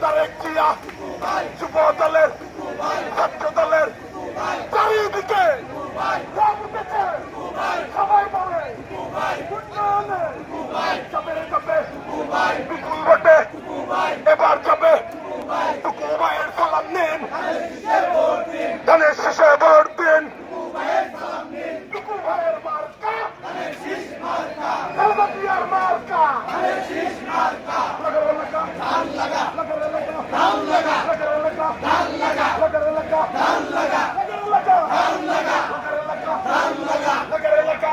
তারেক জিয়া, যুব দলের, চারিদিকে। সবাই বলে, উন্নয়নে, যাবে বিপুল ভোটে, এবার যাবে টুকু ভাইয়ের সালাম নিন ধানের শেষে ভোট লাগার এলাকা লাগার এলাকা লাগার এলাকা লাগার এলাকা লাগার এলাকা লাগার এলাকা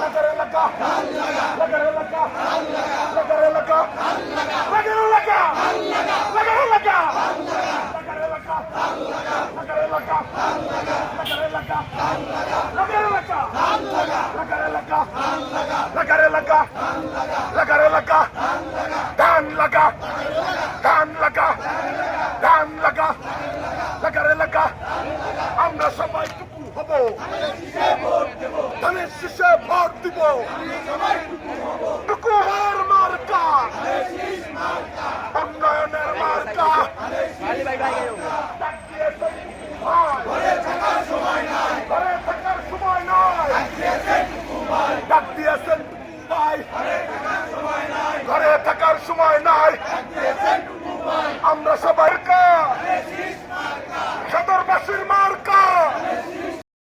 লাগার এলাকা লাগার এলাকা লাগার এলাকা লাগার এলাকা লাগার এলাকা লাগার ধান লাগা ধান লাগা ধান লাগা লাগারে এলাকা আমরা সবাই টুকু হব ধানের শীষে ভোট দিব সময় নাই। আমরা সবাই কা